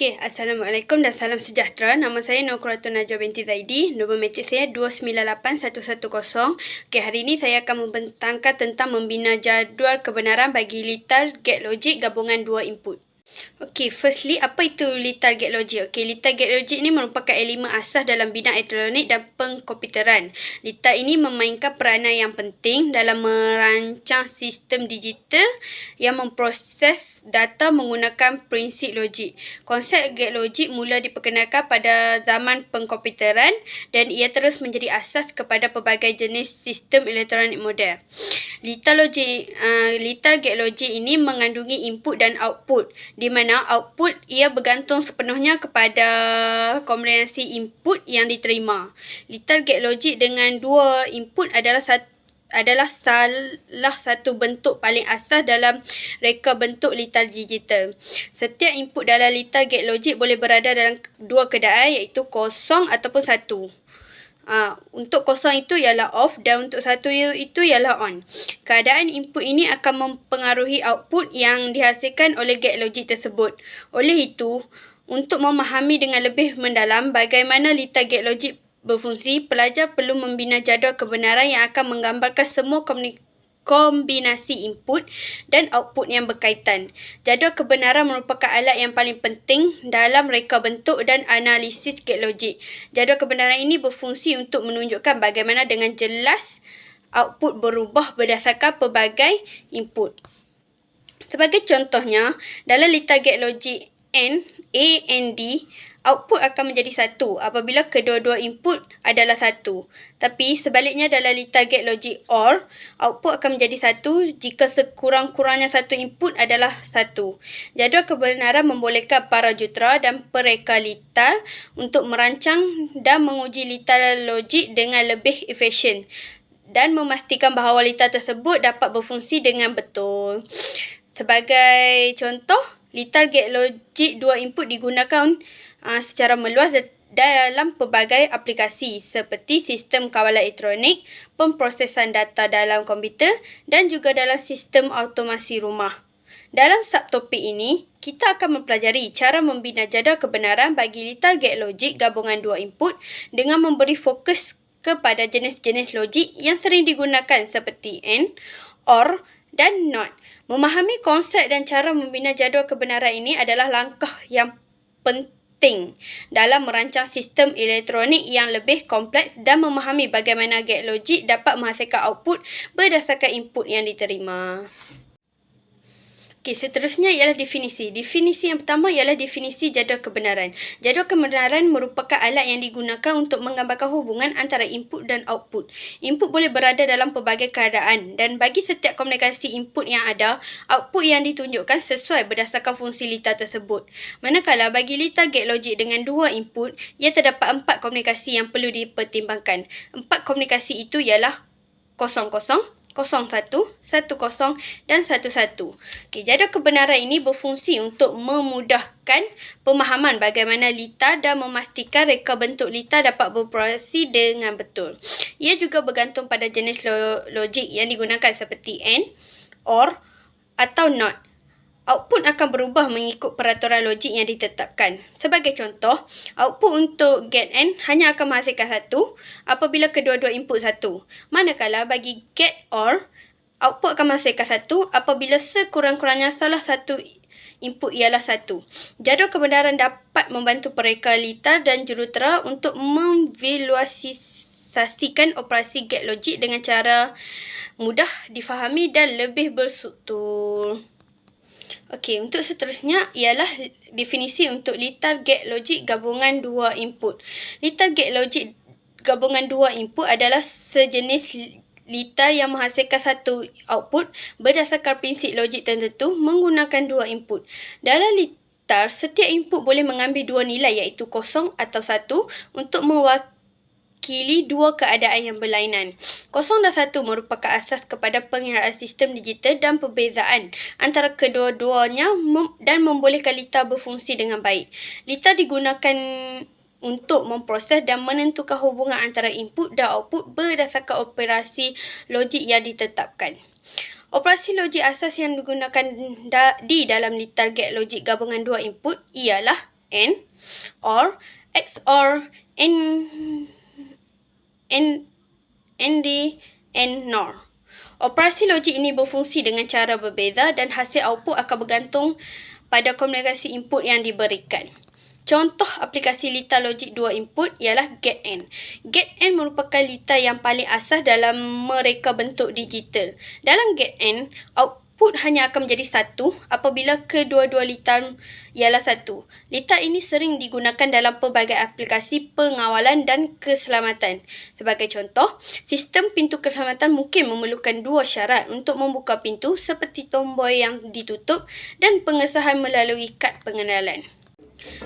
Okey, Assalamualaikum dan salam sejahtera. Nama saya Nur Kuratun Najwa binti Zaidi. Nombor metrik saya 298110. Okey, hari ini saya akan membentangkan tentang membina jadual kebenaran bagi litar gate logik gabungan dua input. Okey, firstly, apa itu gate logic? Okey, litar gate logic ini merupakan elemen asas dalam bidang elektronik dan pengkomputeran. Litar ini memainkan peranan yang penting dalam merancang sistem digital yang memproses data menggunakan prinsip logik. Konsep gate logic mula diperkenalkan pada zaman pengkomputeran dan ia terus menjadi asas kepada pelbagai jenis sistem elektronik moden. Litar logik, uh, litar gate logic ini mengandungi input dan output di mana output ia bergantung sepenuhnya kepada kombinasi input yang diterima. Litar gate logic dengan dua input adalah satu adalah salah satu bentuk paling asas dalam reka bentuk litar digital. Setiap input dalam litar gate logic boleh berada dalam dua keadaan iaitu kosong ataupun satu. Uh, untuk kosong itu ialah off dan untuk satu itu ialah on. Keadaan input ini akan mempengaruhi output yang dihasilkan oleh gate logic tersebut. Oleh itu, untuk memahami dengan lebih mendalam bagaimana litar gate logic berfungsi, pelajar perlu membina jadual kebenaran yang akan menggambarkan semua komunikasi kombinasi input dan output yang berkaitan. Jadual kebenaran merupakan alat yang paling penting dalam reka bentuk dan analisis gate logik. Jadual kebenaran ini berfungsi untuk menunjukkan bagaimana dengan jelas output berubah berdasarkan pelbagai input. Sebagai contohnya, dalam litar gate logik N, A and D, output akan menjadi satu apabila kedua-dua input adalah satu. Tapi sebaliknya dalam litar gate logic OR, output akan menjadi satu jika sekurang-kurangnya satu input adalah satu. Jadual kebenaran membolehkan para jutera dan pereka litar untuk merancang dan menguji litar logik dengan lebih efisien dan memastikan bahawa litar tersebut dapat berfungsi dengan betul. Sebagai contoh, litar gate logik dua input digunakan uh, secara meluas dalam pelbagai aplikasi seperti sistem kawalan elektronik, pemprosesan data dalam komputer dan juga dalam sistem automasi rumah. Dalam subtopik ini, kita akan mempelajari cara membina jadual kebenaran bagi litar gate logik gabungan dua input dengan memberi fokus kepada jenis-jenis logik yang sering digunakan seperti AND, OR dan NOT. Memahami konsep dan cara membina jadual kebenaran ini adalah langkah yang penting penting dalam merancang sistem elektronik yang lebih kompleks dan memahami bagaimana gate logik dapat menghasilkan output berdasarkan input yang diterima. Okey, seterusnya ialah definisi. Definisi yang pertama ialah definisi jadual kebenaran. Jadual kebenaran merupakan alat yang digunakan untuk menggambarkan hubungan antara input dan output. Input boleh berada dalam pelbagai keadaan dan bagi setiap komunikasi input yang ada, output yang ditunjukkan sesuai berdasarkan fungsi litar tersebut. Manakala bagi litar gate logic dengan dua input, ia terdapat empat komunikasi yang perlu dipertimbangkan. Empat komunikasi itu ialah kosong-kosong, kosong satu, satu kosong dan satu satu. Okay, jadual kebenaran ini berfungsi untuk memudahkan pemahaman bagaimana litar dan memastikan reka bentuk litar dapat beroperasi dengan betul. Ia juga bergantung pada jenis logik yang digunakan seperti AND, OR atau NOT output akan berubah mengikut peraturan logik yang ditetapkan. Sebagai contoh, output untuk get n hanya akan menghasilkan satu apabila kedua-dua input satu. Manakala bagi get or, output akan menghasilkan satu apabila sekurang-kurangnya salah satu input ialah satu. Jadual kebenaran dapat membantu pereka litar dan jurutera untuk memvisualisasikan operasi get logik dengan cara mudah difahami dan lebih berstruktur. Okey, untuk seterusnya ialah definisi untuk litar gate logik gabungan dua input. Litar gate logik gabungan dua input adalah sejenis litar yang menghasilkan satu output berdasarkan prinsip logik tertentu menggunakan dua input. Dalam litar, setiap input boleh mengambil dua nilai iaitu kosong atau satu untuk mewakili mewakili dua keadaan yang berlainan. Kosong dan satu merupakan asas kepada pengiraan sistem digital dan perbezaan antara kedua-duanya dan membolehkan litar berfungsi dengan baik. Litar digunakan untuk memproses dan menentukan hubungan antara input dan output berdasarkan operasi logik yang ditetapkan. Operasi logik asas yang digunakan di dalam litar gate logik gabungan dua input ialah N or XOR N ND N NOR. Operasi logik ini berfungsi dengan cara berbeza dan hasil output akan bergantung pada komunikasi input yang diberikan. Contoh aplikasi litar logik dua input ialah GetN. GetN merupakan litar yang paling asas dalam mereka bentuk digital. Dalam GetN, output hanya akan menjadi satu apabila kedua-dua litar ialah satu. Litar ini sering digunakan dalam pelbagai aplikasi pengawalan dan keselamatan. Sebagai contoh, sistem pintu keselamatan mungkin memerlukan dua syarat untuk membuka pintu seperti tombol yang ditutup dan pengesahan melalui kad pengenalan.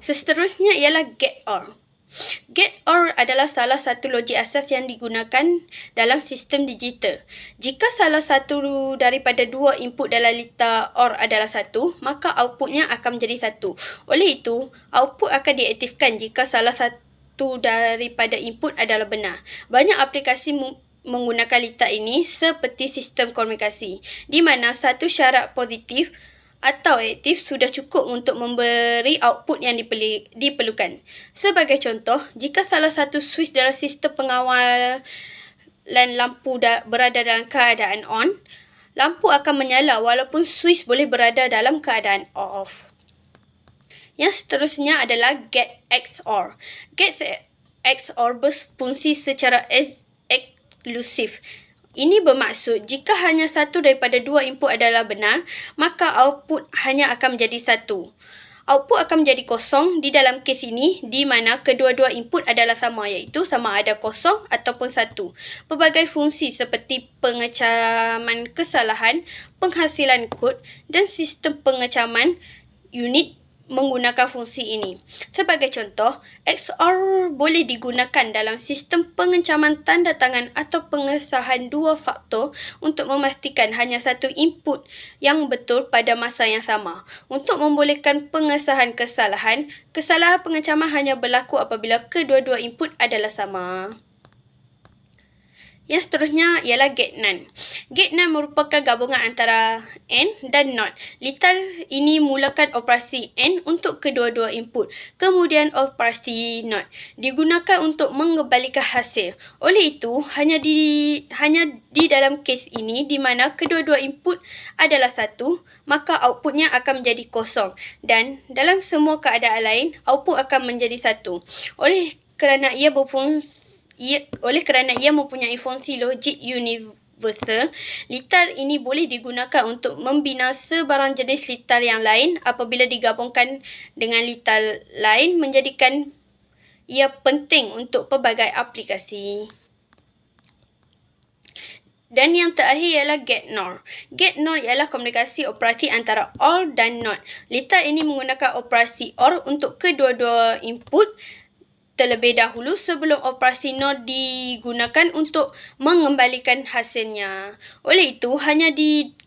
Seterusnya ialah get or. Get or adalah salah satu logik asas yang digunakan dalam sistem digital. Jika salah satu daripada dua input dalam litar or adalah satu, maka outputnya akan menjadi satu. Oleh itu, output akan diaktifkan jika salah satu daripada input adalah benar. Banyak aplikasi menggunakan litar ini seperti sistem komunikasi, di mana satu syarat positif atau aktif sudah cukup untuk memberi output yang diperlukan. Sebagai contoh, jika salah satu switch dalam sistem pengawal dan lampu berada dalam keadaan on, lampu akan menyala walaupun switch boleh berada dalam keadaan off. Yang seterusnya adalah get XOR. Get XOR berfungsi secara eksklusif. Ini bermaksud jika hanya satu daripada dua input adalah benar, maka output hanya akan menjadi satu. Output akan menjadi kosong di dalam kes ini di mana kedua-dua input adalah sama iaitu sama ada kosong ataupun satu. Pelbagai fungsi seperti pengecaman kesalahan, penghasilan kod dan sistem pengecaman unit menggunakan fungsi ini. Sebagai contoh, XOR boleh digunakan dalam sistem pengencaman tanda tangan atau pengesahan dua faktor untuk memastikan hanya satu input yang betul pada masa yang sama. Untuk membolehkan pengesahan kesalahan, kesalahan pengencaman hanya berlaku apabila kedua-dua input adalah sama. Yang seterusnya ialah get none. Get none merupakan gabungan antara N dan NOT. Litar ini mulakan operasi N untuk kedua-dua input. Kemudian operasi NOT digunakan untuk mengembalikan hasil. Oleh itu, hanya di hanya di dalam kes ini di mana kedua-dua input adalah satu, maka outputnya akan menjadi kosong. Dan dalam semua keadaan lain, output akan menjadi satu. Oleh kerana ia berfungsi ia, oleh kerana ia mempunyai fungsi logik universal, litar ini boleh digunakan untuk membina sebarang jenis litar yang lain apabila digabungkan dengan litar lain menjadikan ia penting untuk pelbagai aplikasi. Dan yang terakhir ialah get nor. Get nor ialah komunikasi operasi antara OR dan NOT. Litar ini menggunakan operasi OR untuk kedua-dua input terlebih dahulu sebelum operasi NOR digunakan untuk mengembalikan hasilnya. Oleh itu, hanya di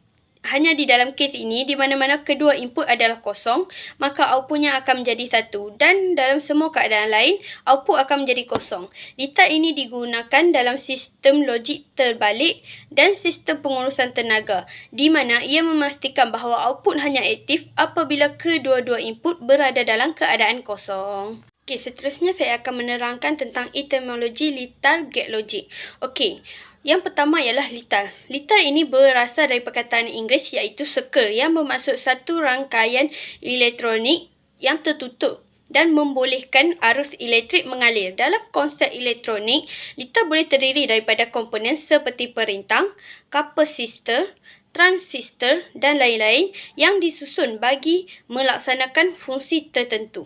hanya di dalam kes ini, di mana-mana kedua input adalah kosong, maka outputnya akan menjadi satu. Dan dalam semua keadaan lain, output akan menjadi kosong. Litar ini digunakan dalam sistem logik terbalik dan sistem pengurusan tenaga, di mana ia memastikan bahawa output hanya aktif apabila kedua-dua input berada dalam keadaan kosong. Okey, seterusnya saya akan menerangkan tentang etimologi litar get logic. Okey, yang pertama ialah litar. Litar ini berasal dari perkataan Inggeris iaitu circle yang bermaksud satu rangkaian elektronik yang tertutup dan membolehkan arus elektrik mengalir. Dalam konsep elektronik, litar boleh terdiri daripada komponen seperti perintang, kapasitor, transistor dan lain-lain yang disusun bagi melaksanakan fungsi tertentu.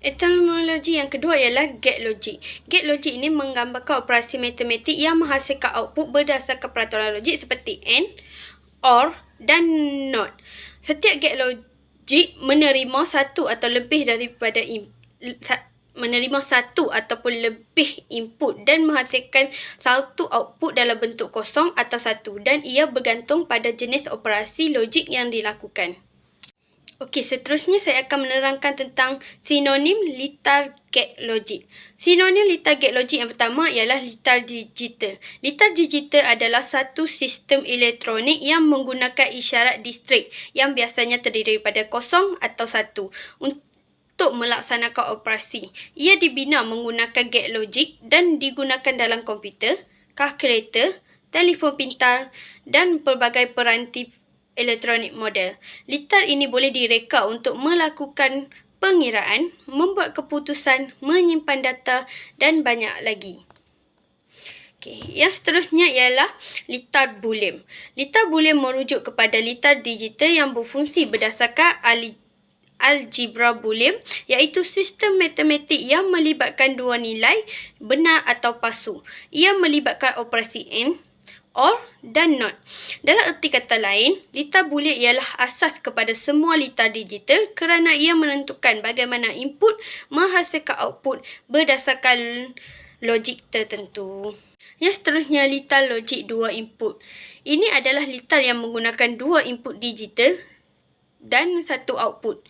Etimologi yang kedua ialah get logic. Get logic ini menggambarkan operasi matematik yang menghasilkan output berdasarkan peraturan logik seperti AND, OR dan NOT. Setiap get logic menerima satu atau lebih daripada in, menerima satu ataupun lebih input dan menghasilkan satu output dalam bentuk kosong atau satu dan ia bergantung pada jenis operasi logik yang dilakukan. Okey, seterusnya saya akan menerangkan tentang sinonim litar gate logic. Sinonim litar gate logic yang pertama ialah litar digital. Litar digital adalah satu sistem elektronik yang menggunakan isyarat distrik yang biasanya terdiri daripada kosong atau satu. Untuk melaksanakan operasi. Ia dibina menggunakan gate logik dan digunakan dalam komputer, kalkulator, telefon pintar dan pelbagai peranti elektronik model. Litar ini boleh direka untuk melakukan pengiraan, membuat keputusan, menyimpan data dan banyak lagi. Okay. Yang seterusnya ialah litar boolean. Litar boolean merujuk kepada litar digital yang berfungsi berdasarkan algebra boolean iaitu sistem matematik yang melibatkan dua nilai benar atau palsu. Ia melibatkan operasi AND, OR dan NOT. Dalam erti kata lain, litar boolean ialah asas kepada semua litar digital kerana ia menentukan bagaimana input menghasilkan output berdasarkan logik tertentu. Yang seterusnya litar logik dua input. Ini adalah litar yang menggunakan dua input digital dan satu output.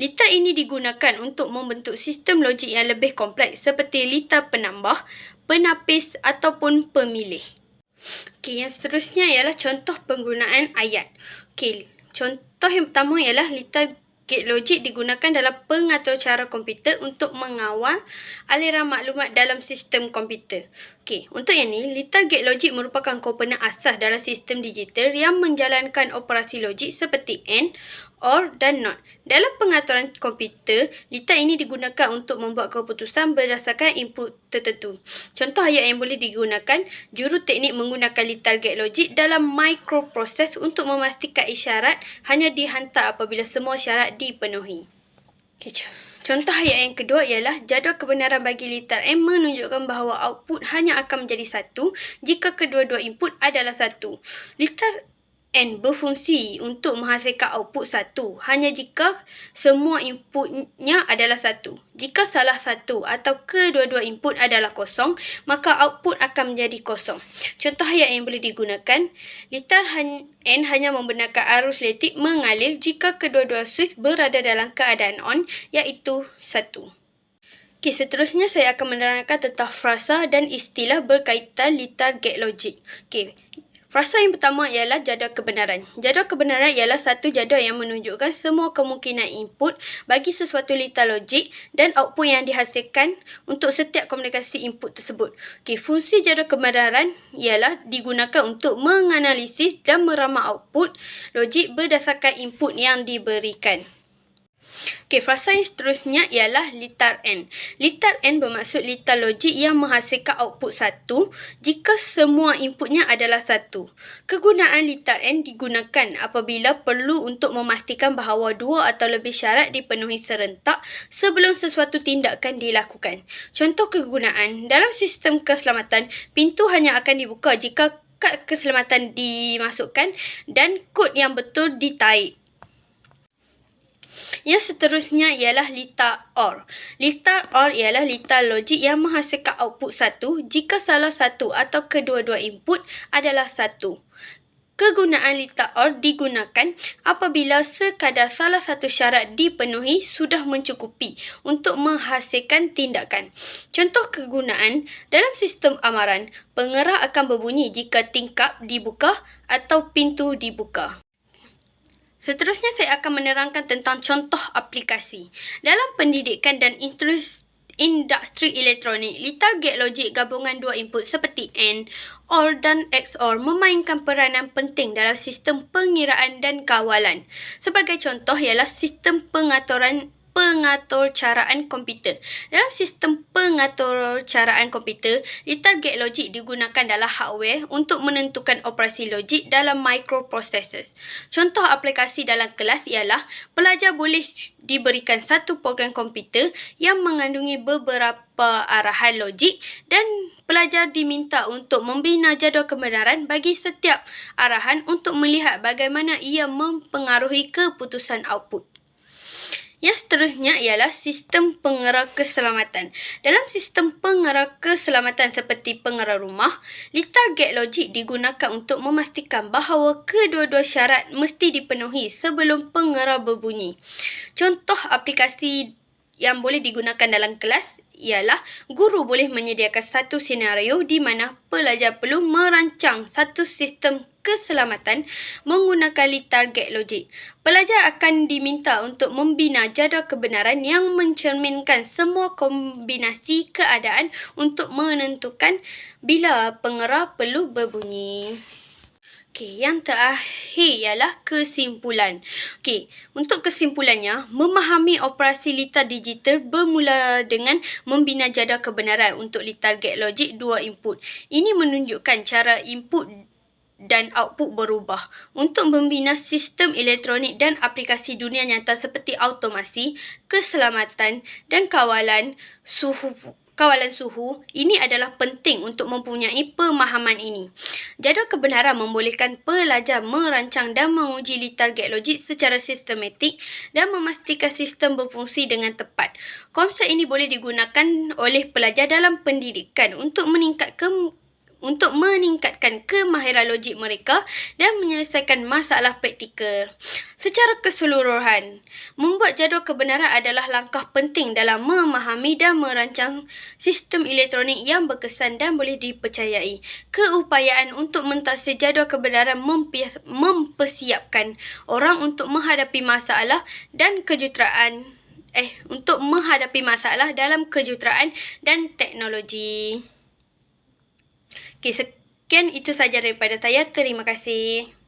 Litar ini digunakan untuk membentuk sistem logik yang lebih kompleks seperti litar penambah, penapis ataupun pemilih. Okey, yang seterusnya ialah contoh penggunaan ayat. Okey, contoh yang pertama ialah litar Gate logik digunakan dalam pengatur cara komputer untuk mengawal aliran maklumat dalam sistem komputer. Okey, untuk yang ni, litar gate logik merupakan komponen asas dalam sistem digital yang menjalankan operasi logik seperti AND, OR dan NOT. Dalam pengaturan komputer, litar ini digunakan untuk membuat keputusan berdasarkan input tertentu. Contoh ayat yang boleh digunakan, juru teknik menggunakan litar gate logik dalam microproses untuk memastikan isyarat hanya dihantar apabila semua syarat dipenuhi. Okay, contoh ayat yang kedua ialah jadual kebenaran bagi litar M menunjukkan bahawa output hanya akan menjadi satu jika kedua-dua input adalah satu. Litar N berfungsi untuk menghasilkan output satu hanya jika semua inputnya adalah satu. Jika salah satu atau kedua-dua input adalah kosong, maka output akan menjadi kosong. Contoh ayat yang boleh digunakan, litar N hanya membenarkan arus elektrik mengalir jika kedua-dua switch berada dalam keadaan on iaitu satu. Okay, seterusnya saya akan menerangkan tentang frasa dan istilah berkaitan litar gate logic. Okay, Frasa yang pertama ialah jadual kebenaran. Jadual kebenaran ialah satu jadual yang menunjukkan semua kemungkinan input bagi sesuatu litar logik dan output yang dihasilkan untuk setiap komunikasi input tersebut. Okay, fungsi jadual kebenaran ialah digunakan untuk menganalisis dan meramal output logik berdasarkan input yang diberikan. Okey, frasa yang seterusnya ialah litar N. Litar N bermaksud litar logik yang menghasilkan output satu jika semua inputnya adalah satu. Kegunaan litar N digunakan apabila perlu untuk memastikan bahawa dua atau lebih syarat dipenuhi serentak sebelum sesuatu tindakan dilakukan. Contoh kegunaan, dalam sistem keselamatan, pintu hanya akan dibuka jika kad keselamatan dimasukkan dan kod yang betul ditaik. Yang seterusnya ialah litar OR. Litar OR ialah litar logik yang menghasilkan output satu jika salah satu atau kedua-dua input adalah satu. Kegunaan litar OR digunakan apabila sekadar salah satu syarat dipenuhi sudah mencukupi untuk menghasilkan tindakan. Contoh kegunaan dalam sistem amaran, pengerah akan berbunyi jika tingkap dibuka atau pintu dibuka. Seterusnya saya akan menerangkan tentang contoh aplikasi. Dalam pendidikan dan industri elektronik, litar gate logik gabungan dua input seperti AND, OR dan XOR memainkan peranan penting dalam sistem pengiraan dan kawalan. Sebagai contoh ialah sistem pengaturan pengatur caraan komputer. Dalam sistem pengatur caraan komputer, litar gate logik digunakan dalam hardware untuk menentukan operasi logik dalam microprocessor. Contoh aplikasi dalam kelas ialah pelajar boleh diberikan satu program komputer yang mengandungi beberapa arahan logik dan pelajar diminta untuk membina jadual kebenaran bagi setiap arahan untuk melihat bagaimana ia mempengaruhi keputusan output. Yang seterusnya ialah sistem pengerak keselamatan. Dalam sistem pengerak keselamatan seperti pengerak rumah, litar gate logik digunakan untuk memastikan bahawa kedua-dua syarat mesti dipenuhi sebelum pengerak berbunyi. Contoh aplikasi yang boleh digunakan dalam kelas ialah guru boleh menyediakan satu senario di mana pelajar perlu merancang satu sistem keselamatan menggunakan target logik. Pelajar akan diminta untuk membina jadual kebenaran yang mencerminkan semua kombinasi keadaan untuk menentukan bila pengerah perlu berbunyi. Okey, yang terakhir ialah kesimpulan. Okey, untuk kesimpulannya, memahami operasi litar digital bermula dengan membina jadual kebenaran untuk litar gate logik dua input. Ini menunjukkan cara input dan output berubah. Untuk membina sistem elektronik dan aplikasi dunia nyata seperti automasi, keselamatan dan kawalan suhu kawalan suhu, ini adalah penting untuk mempunyai pemahaman ini. Jadual kebenaran membolehkan pelajar merancang dan menguji litar gate logik secara sistematik dan memastikan sistem berfungsi dengan tepat. Konsep ini boleh digunakan oleh pelajar dalam pendidikan untuk meningkatkan untuk meningkatkan kemahiran logik mereka dan menyelesaikan masalah praktikal. Secara keseluruhan, membuat jadual kebenaran adalah langkah penting dalam memahami dan merancang sistem elektronik yang berkesan dan boleh dipercayai. Keupayaan untuk mentaksir jadual kebenaran mempersiapkan orang untuk menghadapi masalah dan kejuteraan eh untuk menghadapi masalah dalam kejuteraan dan teknologi. Okey, sekian itu saja daripada saya. Terima kasih.